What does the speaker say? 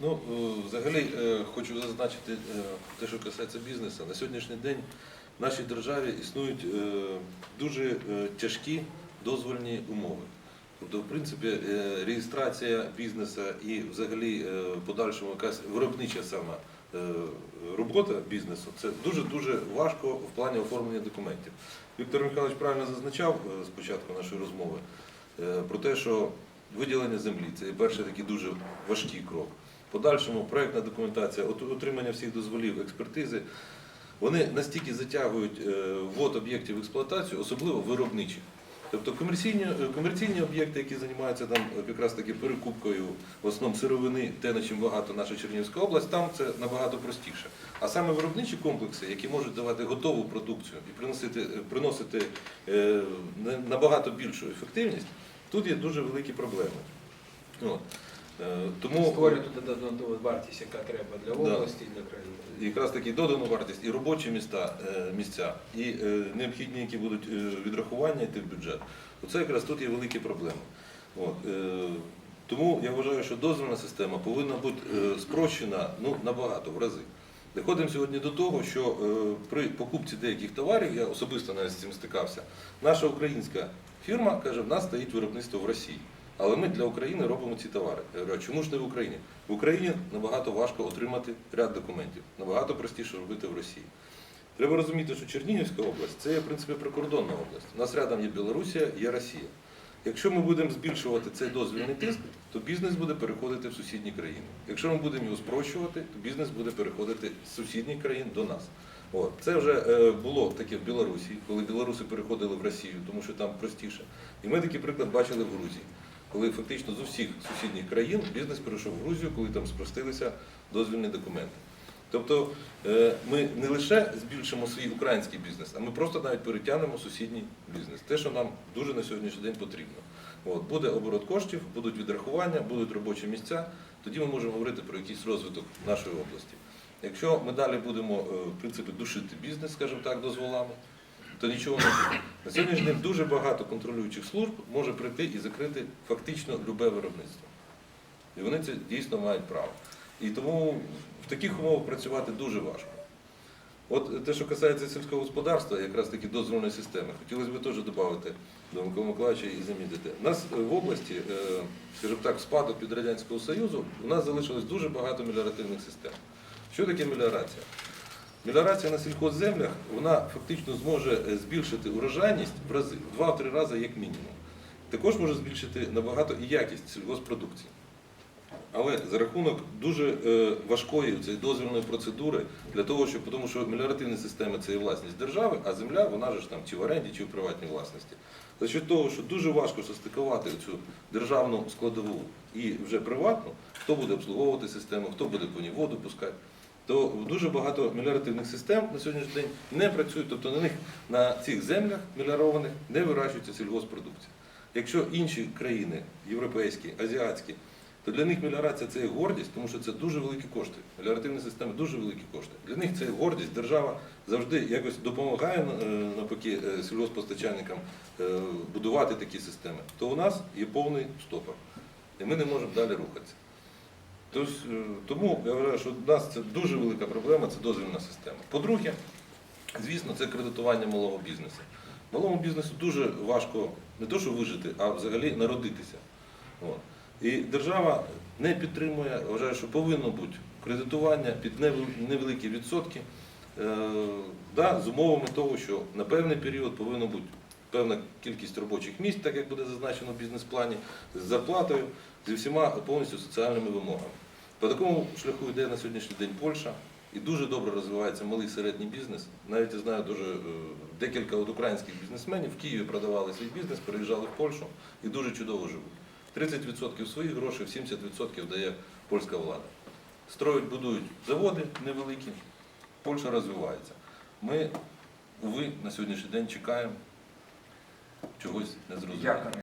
Ну, е, взагалі, е, хочу зазначити е, те, що касається бізнесу. На сьогоднішній день в нашій державі існують дуже тяжкі дозвольні умови. Тобто, в принципі, реєстрація бізнесу і взагалі подальшому якась виробнича сама робота бізнесу це дуже-дуже важко в плані оформлення документів. Віктор Михайлович правильно зазначав спочатку нашої розмови про те, що виділення землі це перший такий дуже важкий крок. Подальшому проєктна документація, отримання всіх дозволів, експертизи, вони настільки затягують е, ввод об'єктів в експлуатацію, особливо виробничі. Тобто комерційні, е, комерційні об'єкти, які займаються там е, якраз таки перекупкою в основному сировини, те, на чим багато наша Чернігівська область, там це набагато простіше. А саме виробничі комплекси, які можуть давати готову продукцію і приносити, приносити е, набагато більшу ефективність, тут є дуже великі проблеми. От. Е, Тому Створювати додану вартість, яка треба для області і для країни. якраз таки додану вартість і робочі міста, е, місця, і е, необхідні, які будуть відрахування йти в бюджет, оце якраз тут є великі проблеми. От, тому я вважаю, що дозвільна система повинна бути спрощена ну, набагато в рази. Доходимо сьогодні до того, що при покупці деяких товарів, я особисто навіть з цим стикався, наша українська фірма каже, в нас стоїть виробництво в Росії. Але ми для України робимо ці товари. Я говорю, а чому ж не в Україні? В Україні набагато важко отримати ряд документів, набагато простіше робити в Росії. Треба розуміти, що Чернігівська область це в принципі, прикордонна область. У нас рядом є Білорусія, є Росія. Якщо ми будемо збільшувати цей дозвільний тиск, то бізнес буде переходити в сусідні країни. Якщо ми будемо його спрощувати, то бізнес буде переходити з сусідніх країн до нас. От. Це вже е, було таке в Білорусі, коли білоруси переходили в Росію, тому що там простіше. І ми такий приклад бачили в Грузії, коли фактично з усіх сусідніх країн бізнес перейшов в Грузію, коли там спростилися дозвільні документи. Тобто е, ми не лише збільшимо свій український бізнес, а ми просто навіть перетягнемо сусідній бізнес. Те, що нам дуже на сьогоднішній день потрібно. От, буде оборот коштів, будуть відрахування, будуть робочі місця, тоді ми можемо говорити про якийсь розвиток нашої області. Якщо ми далі будемо е, в принципі душити бізнес, скажімо так, дозволами, то нічого не буде. На сьогоднішній день дуже багато контролюючих служб може прийти і закрити фактично любе виробництво. І вони це дійсно мають право. І тому в таких умовах працювати дуже важко. От те, що касається сільського господарства, якраз таки дозвольної системи, хотілося б теж додати до Миколи Миколаївича і замітити. У нас е, в області, е, скажімо так, спадок від Радянського Союзу, у нас залишилось дуже багато меліоративних систем. Що таке меліорація? Меліорація на сільхозземлях вона фактично зможе е, збільшити урожайність в рази, в 2-3 рази як мінімум. Також може збільшити набагато і якість сільгоспродукції. Але за рахунок дуже е, важкої цієї дозвільної процедури для того, щоб тому що меліоративні системи це є власність держави, а земля вона ж там чи в оренді, чи в приватній власності. За що того, що дуже важко состикувати цю державну складову і вже приватну, хто буде обслуговувати систему, хто буде по ній воду пускати. То дуже багато меліоративних систем на сьогоднішній день не працюють, тобто на них на цих землях меліорованих не вирощується сільгоспродукція. Якщо інші країни, європейські, азіатські, то для них меліорація це є гордість, тому що це дуже великі кошти. Меліоративні системи дуже великі кошти. Для них це гордість. Держава завжди якось допомагає е, навпаки е, сільгоспостачальникам е, будувати такі системи. То у нас є повний стопор. І ми не можемо далі рухатися. Е, тому я вважаю, що в нас це дуже велика проблема, це дозвільна система. По-друге, звісно, це кредитування малого бізнесу. Малому бізнесу дуже важко не то, що вижити, а взагалі народитися. От. І держава не підтримує, вважає, що повинно бути кредитування під невеликі відсотки, е, да, з умовами того, що на певний період повинна бути певна кількість робочих місць, так як буде зазначено в бізнес-плані, з зарплатою, зі всіма повністю соціальними вимогами. По такому шляху йде на сьогоднішній день Польща. І дуже добре розвивається малий середній бізнес. Навіть я знаю дуже е, декілька от українських бізнесменів в Києві продавали свій бізнес, переїжджали в Польщу і дуже чудово живуть. 30% своїх грошей, 70% дає польська влада. Строють, будують заводи невеликі, Польща розвивається. Ми, уви, на сьогоднішній день чекаємо чогось незрозумілого.